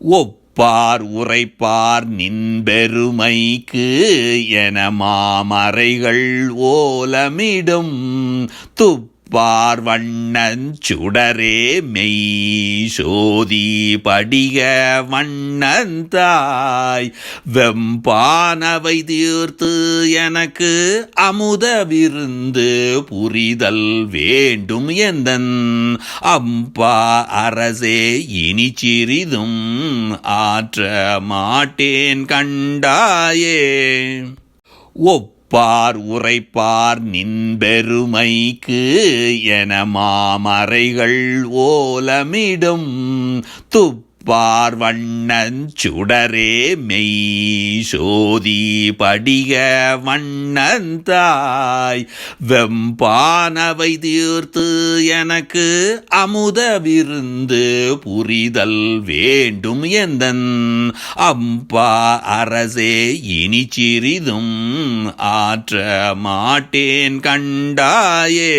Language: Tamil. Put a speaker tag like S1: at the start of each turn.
S1: ஒப்பார் உரைப்பார் நின்பெருமைக்கு என மாமறைகள் ஓலமிடும் துப் வண்ணன் சுடரே மெய் சோதி படிக வண்ணந்தாய் வெம்பானவை தீர்த்து எனக்கு அமுத விருந்து புரிதல் வேண்டும் எந்தன். அம்பா அரசே இனி சிறிதும் ஆற்ற மாட்டேன் கண்டாயே. ஒப் ஒப்பார் உரைப்பார் நின்பெருமைக்கு என மாமறைகள் ஓலமிடும். துப் வண்ணன் சுடரே மெய் சோதி படிக வண்ணன் தாய். வெம்பானவை தீர்த்து எனக்கு அமுத விருந்து புரிதல் வேண்டும் எந்தன். அம்பா அரசே இனி சிறிதும் ஆற்ற மாட்டேன் கண்டாயே.